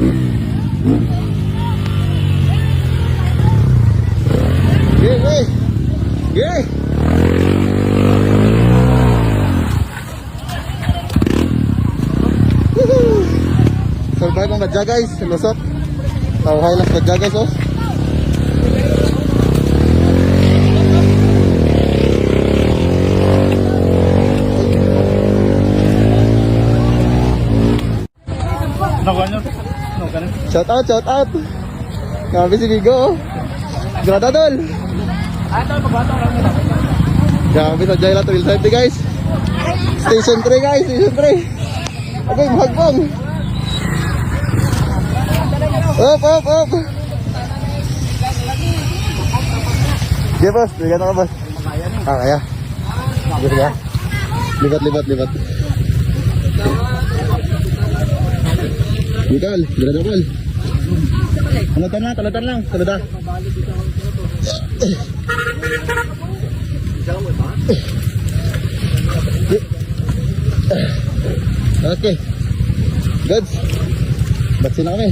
Yay! Yay! Survive ang kadya guys, lusot. Tawhay lang kadya guys oh. Nakuha nyo? Shout out, shout out. Grabe si Bigo. oh. Gradadol. Grabe sa Jaila to Safety guys. Station 3 guys, station 3. Okay, magbong. Up, up, up. Yeah, boss. Ligat ako, boss. Ah, kaya. Ligat ka. Libat, libat, libat. Mikal, gradadol. Talatan lang, talatan lang. Talatan. Okay. Goods. Batsi na kami.